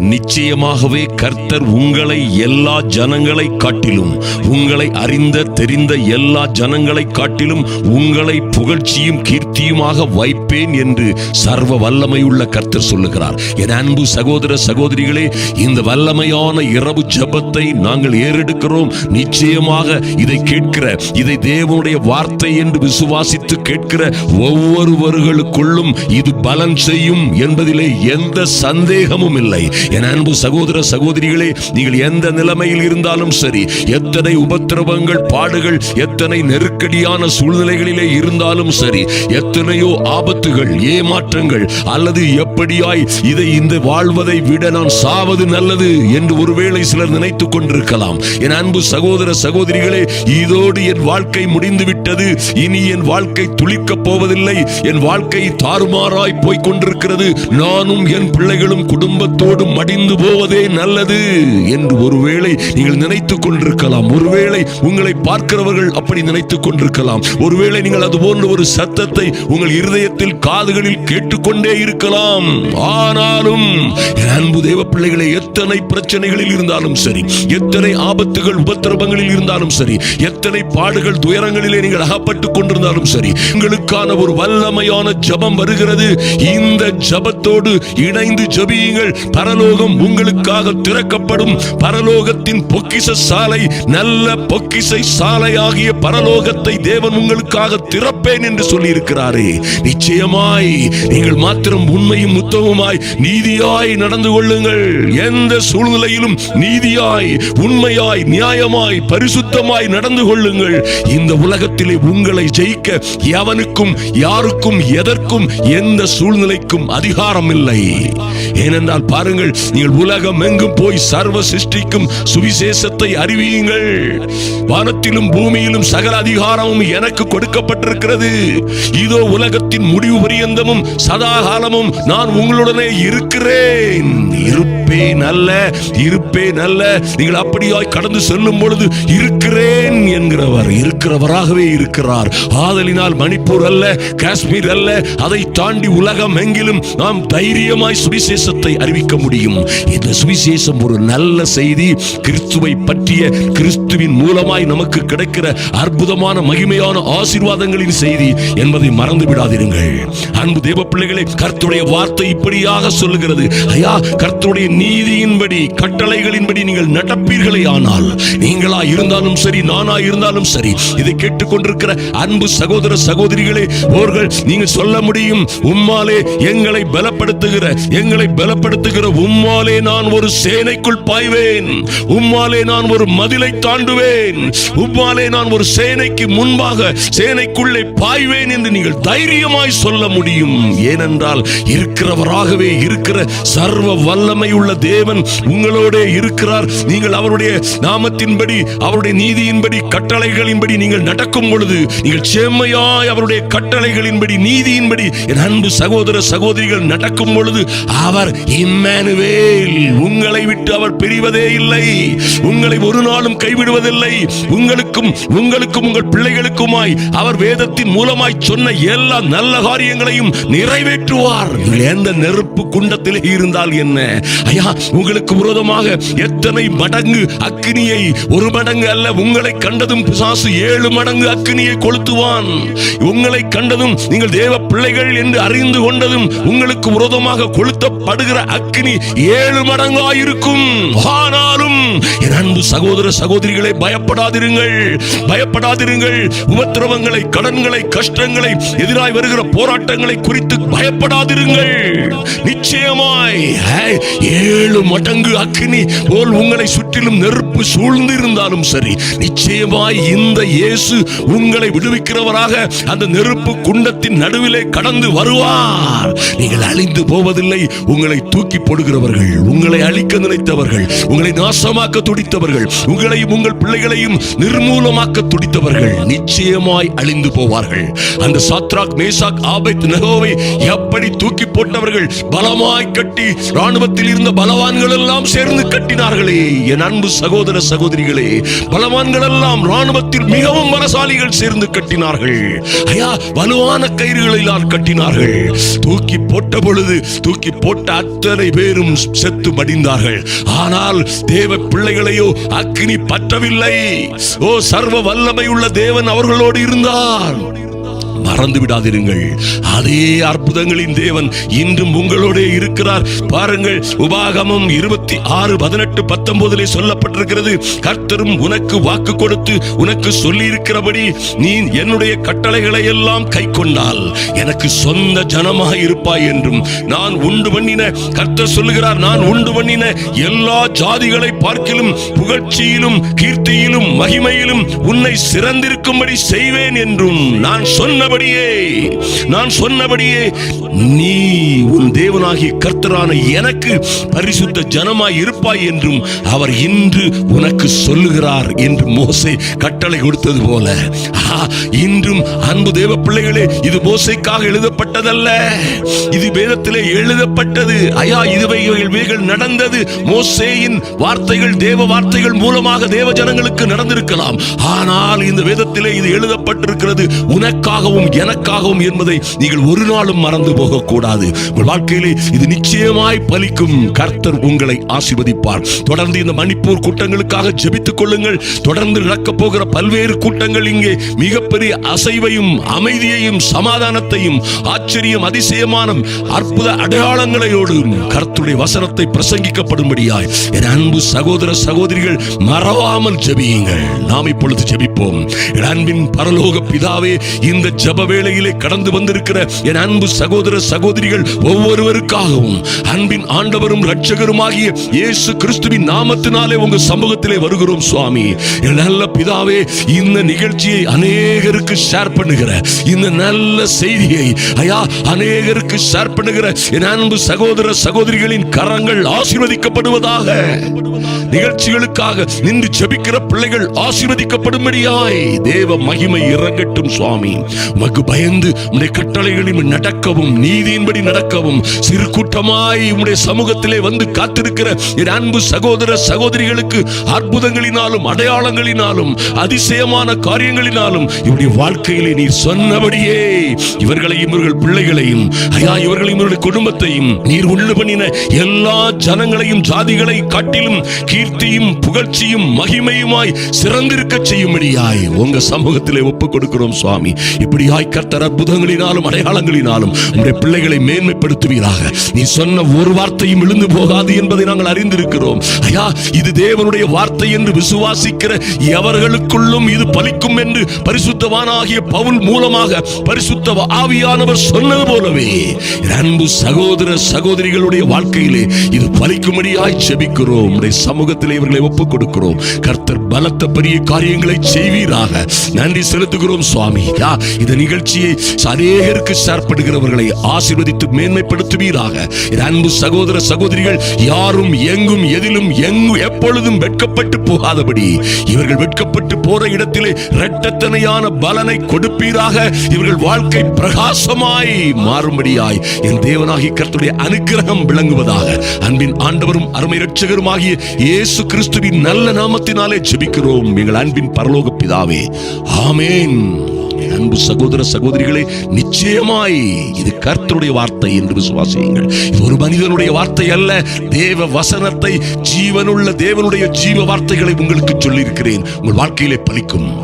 நிச்சயமாகவே கர்த்தர் உங்களை எல்லா ஜனங்களை காட்டிலும் உங்களை அறிந்த தெரிந்த எல்லா ஜனங்களை காட்டிலும் உங்களை புகழ்ச்சியும் கீர்த்தியுமாக வைப்பேன் என்று சர்வ வல்லமையுள்ள கர்த்தர் சொல்லுகிறார். என் அன்பு சகோதர சகோதரிகளே இந்த வல்லமையான இரவு ஜபத்தை நாங்கள் ஏறெடுக்கிறோம். நிச்சயமாக இதை கேட்கிற இதை தேவனுடைய வார்த்தை என்று விசுவாசித்து கேட்கிற ஒவ்வொருவர்களுக்குள்ளும் இது பலன் செய்யும் என்பதிலே எந்த சந்தேகமும் இல்லை. என் அன்பு சகோதர சகோதரிகளே நீங்கள் எந்த நிலைமையில் இருந்தாலும் சரி எத்தனை உபத்திரவங்கள் பாடுகள் எத்தனை நெருக்கடியான சூழ்நிலைகளிலே இருந்தாலும் சரி எத்தனையோ ஆபத்து ஆபத்துகள் ஏமாற்றங்கள் அல்லது எப்படியாய் இதை இந்த வாழ்வதை விட நான் சாவது நல்லது என்று ஒருவேளை சிலர் நினைத்துக் கொண்டிருக்கலாம். என் அன்பு சகோதர சகோதரிகளே இதோடு என் வாழ்க்கை முடிந்து விட்டது இனி என் வாழ்க்கை துளிக்கப் போவதில்லை. என் வாழ்க்கை தாறுமாறாய் போய்க் கொண்டிருக்கிறது. நானும் என் பிள்ளைகளும் குடும்பத்தோடு மடிந்து போவதே நல்லது என்று ஒருவேளை நீங்கள் நினைத்துக் கொண்டிருக்கலாம். ஒருவேளை உங்களை பார்க்கிறவர்கள் அப்படி நினைத்துக் கொண்டிருக்கலாம். ஒருவேளை நீங்கள் அது போன்ற ஒரு சத்தத்தை உங்கள் இருதயத்தில் காதுகளில் கேட்டுக்கொண்டே இருக்கலாம். ஆனாலும் அன்பு தேவ பிள்ளைகளை எத்தனை பிரச்சனைகளில் இருந்தாலும் சரி எத்தனை ஆபத்துகள் உபத்திரவங்களில் இருந்தாலும் சரி எத்தனை பாடுகள் துயரங்களிலே நீங்கள் அகப்பட்டுக் கொண்டிருந்தாலும் சரி உங்களுக்கான ஒரு வல்லமையான ஜபம் வருகிறது. இந்த ஜபத்தோடு இணைந்து ஜபியுங்கள். பரலோகம் உங்களுக்காக திறக்கப்படும். பரலோகத்தின் பொக்கிச சாலை நல்ல பொக்கிசை சாலையாகிய பரலோகத்தை தேவன் உங்களுக்காக திறப்பேன் என்று சொல்லி இருக்கிறாரே நிச்சயமாய் நீங்கள் மாத்திரம் உண்மையும் உத்தமமாய் நீதியாய் நடந்து கொள்ளுங்கள். எந்த சூழ்நிலையிலும் நீதியாய் உண்மையாய் நியாயமாய் பரிசுத்தமாய் நடந்து கொள்ளுங்கள். இந்த உலகத்திலே உங்களை ஜெயிக்க எவனுக்கும் யாருக்கும் எதற்கும் எந்த சூழ்நிலைக்கும் அதிகாரம் இல்லை ஏனென்றால் பாருங்கள் நீங்கள் உலகம் எங்கும் போய் சர்வ சிருஷ்டிக்கும் சுவிசேஷத்தை அறிவியுங்கள் வானத்திலும் பூமியிலும் சகல அதிகாரமும் எனக்கு கொடுக்கப்பட்டிருக்கிறது. இதோ உலகத்தின் முடிவு பரியந்தமும் சதா காலமும் நான் உங்களுடனே இருக்கிறேன். இருப்பேன் அல்ல இருப்பேன் அல்ல. நீங்கள் அப்படியாய் கடந்து செல்லும் பொழுது இருக்கிறேன் என்கிறவர் இருக்கிறவராகவே இருக்கிறார். ஆதலினால் மணிப்பூர் அல்ல காஷ்மீர் அல்ல அதை தாண்டி உலகம் எங்கிலும் நாம் தைரியமாய் சுவிசேஷத்தை அறிவிக்க முடியும். இந்த சுவிசேஷம் ஒரு நல்ல செய்தி. கிறிஸ்துவை பற்றிய கிறிஸ்துவின் மூலமாய் நமக்கு கிடைக்கிற அற்புதமான மகிமையான ஆசீர்வாதங்களின் செய்தி என்பதை மறந்து விடாதிருங்கள் அன்பு தேவ பிள்ளைகளே கர்த்துடைய வார்த்தை இப்படியாக சொல்லுகிறது. ஐயா கர்த்துடைய நீதியின்படி கட்டளைகளின்படி நீங்கள் நடப்பீர்களே ஆனால் நீங்களா இருந்தாலும் சரி நானா இருந்தாலும் சரி இதை கேட்டுக்கொண்டிருக்கிற அன்பு சகோதர சகோதரிகளே அவர்கள் நீங்கள் சொல்ல முடியும் உம்மாலே எங்களை பலப்படுத்துகிற எங்களை பலப்படுத்துகிற உம்மாலே நான் ஒரு சேனைக்குள் பாய்வேன். உம்மாலே நான் ஒரு மதிலை தாண்டுவேன். உம்மாலே நான் ஒரு சேனைக்கு முன்பாக சேனைக்குள்ளே பாய்வேன் என்று நீங்கள் தைரியமாய் சொல்ல முடியும். ஏனென்றால் இருக்கிறவராகவே இருக்கிற சர்வ வல்லமை உள்ள தேவன் உங்களோட இருக்கிறார். நீங்கள் அவருடைய நாமத்தின்படி அவருடைய நீதியின்படி கட்டளைகளின்படி நீங்கள் நடக்கும் பொழுது நீங்கள் செம்மையாய் அவருடைய கட்டளைகளின்படி நீதியின்படி என் அன்பு சகோதர சகோதரிகள் நடக்கும் பொழுது அவர் இம்மேனுவேல் உங்களை விட்டு அவர் பிரிவதே இல்லை. உங்களை ஒரு நாளும் கைவிடுவதில்லை. உங்களுக்கும் உங்களுக்கும் உங்கள் பிள்ளைகளுக்குமாய் அவர் வேதத்தின் மூலமாய் சொன்ன எல்லா நல்ல காரியங்களையும் நிறைவேற்றுவார். எந்த நெருப்பு குண்டத்தில் இருந்தால் என்ன? ஐயா உங்களுக்கு விரோதமாக எத்தனை மடங்கு அக்னியை ஒரு மடங்கு அல்ல உங்களை கண்டதும் பிசாசு ஏழு மடங்கு அக்னியை கொளுத்துவான். உங்களை கண்டதும் நீங்கள் தேவ பிள்ளைகள் என்று அறிந்து கொண்டதும் உங்களுக்கு விரோதமாக கொளுத்தப்படுகிற அக்னி ஏழு மடங்காயிருக்கும். ஆனாலும் என் அன்பு சகோதர சகோதரிகளை பயப்படாதிருங்கள். பயப்படாதிருங்கள். உபத்திரவங்களை கடன்களை கஷ்டங்களை எதிராய் வருகிற போராட்டங்களை குறித்து பயப்படாதிருங்கள். நிச்சயமாய் ஏழு மடங்கு அக்னி போல் உங்களை சுற்றிலும் நெருப்பு சூழ்ந்திருந்தாலும் சரி நிச்சயமாய் இந்த இயேசு உங்களை விடுவிக்கிறவராக அந்த நெருப்பு குண்டத்தின் நடுவிலே கடந்து வருவார். நீங்கள் அழிந்து போவதில்லை உங்களை தூக்கி போடுகிறவர்கள் உங்களை அழிக்க நினைத்தவர்கள் உங்களை நாசமாக்க துடித்தவர்கள் உங்களையும் உங்கள் பிள்ளைகளையும் நிர்மூலமாக்க துடித்தவர்கள் நிச்சயமாய் அழிந்து போவார்கள். அந்த சாத்ராக் மேசாக் ஆபத் நகோவை எப்படி தூக்கி போட்டவர்கள் பலமாய் கட்டி ராணுவத்தில் இருந்த பலவான்கள் எல்லாம் சேர்ந்து கட்டினார்களே. என் அன்பு சகோதர சகோதரிகளே பலவான்கள் எல்லாம் ராணுவத்தில் மிகவும் பலசாலிகள் சேர்ந்து கட்டினார்கள். ஐயா வலுவான கயிறுகளிலால் கட்டினார்கள். தூக்கி போட்ட பொழுது தூக்கி போட்ட அத்தனை பேரும் செத்து மடிந்தார்கள். ஆனால் தேவ பிள்ளைகளையோ அக்னி பற்றவில்லை. ஓ சர்வ வல்லமை உள்ள தேவன் அவர்களோடு இருந்தார். மறந்து விடாதிருங்கள் அதே அற்புதங்களின் தேவன் இன்றும் உங்களோட இருக்கிறார். பாருங்கள் உபாகமம் இருபத்தி ஆறு பதினெட்டு பத்தொன்பதிலே சொல்லப்பட்டிருக்கிறது. கர்த்தரும் உனக்கு வாக்கு கொடுத்து உனக்கு சொல்லி இருக்கிறபடி நீ என்னுடைய கட்டளைகளை எல்லாம் கை கொண்டால் எனக்கு சொந்த ஜனமாக இருப்பாய் என்றும். நான் உண்டு பண்ணின கர்த்தர் சொல்லுகிறார் நான் உண்டு பண்ணின எல்லா ஜாதிகளை பார்க்கிலும் புகழ்ச்சியிலும் கீர்த்தியிலும் மகிமையிலும் உன்னை சிறந்திருக்கும்படி செய்வேன் என்றும் நான் சொன்னபடியே நான் சொன்னபடியே நீ உன் தேவனாகிய கர்த்தரான எனக்கு பரிசுத்த ஜனமாய் இருப்பாய் என்றும் அவர் இன்று உனக்கு சொல்லுகிறார் என்று மோசை கட்டளை கொடுத்தது போல. இன்றும் அன்பு தேவ பிள்ளைகளே இது மோசைக்காக எழுதப்பட்டதல்ல. இது வேதத்திலே எழுதப்பட்டது. ஐயா இதுவைகள் நடந்தது. மோசேயின் வார்த்தைகள் தேவ வார்த்தைகள் மூலமாக தேவ ஜனங்களுக்கு நடந்திருக்கலாம். ஆனால் இந்த வேதத்திலே இது எழுதப்பட்டிருக்கிறது. உனக்காகவும் எனக்காகவும் என்பதை நீங்கள் ஒரு நாளும் மறந்து போக கூடாது உங்கள் வாழ்க்கையிலே இது நிச்சயமாய் பலிக்கும். கர்த்தர் உங்களை ஆசிர்வதிப்பார். தொடர்ந்து இந்த மணிப்பூர் கூட்டங்களுக்காக ஜெபித்துக் கொள்ளுங்கள். தொடர்ந்து நடக்க போகிற பல்வேறு கூட்டங்கள் இங்கே மிகப்பெரிய அசைவையும் அமைதியையும் சமாதானத்தையும் ஆச்சரியம் அதிசயமான அற்புத அடையாளங்களையோடு கர்த்துடைய வசனத்தை பிரசங்கிக்கப்படும்படியாய் என் அன்பு சகோதர சகோதரிகள் மறவாமல் ஜெபியுங்கள். நாம் இப்பொழுது ஜெபிப்போம். என் அன்பின் பரலோக பிதாவே இந்த ஜப வேளையிலே கடந்து வந்திருக்கிற என் அன்பு சகோதர சகோதரிகள் ஒவ்வொருவருக்காகவும் அன்பின் ஆண்டவரும் ரட்சகருமாகிய இயேசு கிறிஸ்துவின் நாமத்தினாலே உங்க சமூகத்திலே வருகிறோம் சுவாமி. நல்ல பிதாவே இந்த நிகழ்ச்சியை அநேகருக்கு ஷேர் பண்ணுகிற இந்த நல்ல செய்தியை ஐயா அநேகருக்கு ஷேர் பண்ணுகிற என் அன்பு சகோதர சகோதரிகளின் கரங்கள் ஆசீர்வதிக்கப்படுவதாக. நிகழ்ச்சிகளுக்காக நின்று ஜெபிக்கிற பிள்ளைகள் ஆசீர்வதிக்கப்படும்படியாய் தேவ மகிமை இறங்கட்டும் சுவாமி. உமக்கு பயந்து உம்முடைய கட்டளைகளில் நடக்கவும் நீதியின்படி நடக்கவும் சிறு கூட்டமாய் உம்முடைய சமூகத்திலே வந்து காத்திருக்கிற என் அன்பு சகோதர சகோதரிகளுக்கு அற்புதங்களினாலும் அடையாளங்களினாலும் அதிசயமான காரியங்களினாலும் இவருடைய வாழ்க்கையிலே நீர் சொன்னபடியே இவர்களையும் இவர்கள் பிள்ளைகளையும் ஐயா இவர்களையும் இவருடைய குடும்பத்தையும் நீர் உண்டு பண்ணின எல்லா ஜனங்களையும் ஜாதிகளை காட்டிலும் கீர்த்தியும் புகழ்ச்சியும் மகிமையுமாய் சிறந்திருக்க செய்யும்படியாய் உங்க சமூகத்திலே ஒப்புக் கொடுக்கிறோம் சுவாமி. இப்படியாய் கர்த்தர் அற்புதங்களினாலும் அடையாளங்களினாலும் உங்களுடைய பிள்ளைகளை மேன்மைப்படுத்துவீராக. நீ சொன்ன ஒரு வார்த்தையும் விழுந்து போகாது என்பதை நாங்கள் அறிந்திருக்கிறோம். ஐயா இது தேவனுடைய வார்த்தை என்று விசுவாசிக்கிற எவர்களுக்குள்ளும் இது பலிக்கும் என்று பரிசுத்தவானாகிய பவுல் மூலமாக பரிசுத்த ஆவியானவர் சொன்னது போலவே அன்பு சகோதர சகோதரிகளுடைய வாழ்க்கையிலே இது பலிக்கும்படியாய் செபிக்கிறோம். உடைய சமூகத்திலே இவர்களை ஒப்புக் கொடுக்கிறோம் கர்த்தர் பலத்த பெரிய காரியங்களை செய்வீராக. நன்றி செலுத்துகிறோம் சுவாமி. இந்த நிகழ்ச்சியை அநேகருக்கு அவர்களை ஆசீர்வதித்து மேன்மைப்படுத்துவீராக. அன்பு சகோதர சகோதரிகள் யாரும் எங்கும் எதிலும் எங்கு எப்பொழுதும் வெட்கப்பட்டு போகாதபடி இவர்கள் வெட்கப்பட்டு போற இடத்திலே இரட்டத்தனையான பலனை கொடுப்பீராக. இவர்கள் வாழ்க்கை பிரகாசமாய் மாறும்படியாய் என் தேவனாகி கருத்துடைய அனுக்கிரகம் விளங்குவதாக. அன்பின் ஆண்டவரும் அருமை ரட்சகருமாகிய இயேசு கிறிஸ்துவின் நல்ல நாமத்தினாலே ஜெபிக்கிறோம். எங்கள் அன்பின் பரலோக பிதாவே. ஆமேன். என் அன்பு சகோதர சகோதரிகளே நிச்சயமாய் இது கர்த்தருடைய வார்த்தை என்று விசுவாசியுங்கள். இது ஒரு மனிதனுடைய வார்த்தை அல்ல தேவ வசனத்தை ஜீவனுள்ள தேவனுடைய ஜீவ வார்த்தைகளை உங்களுக்கு சொல்லியிருக்கிறேன். உங்கள் வாழ்க்கையிலே பலிக்கும்.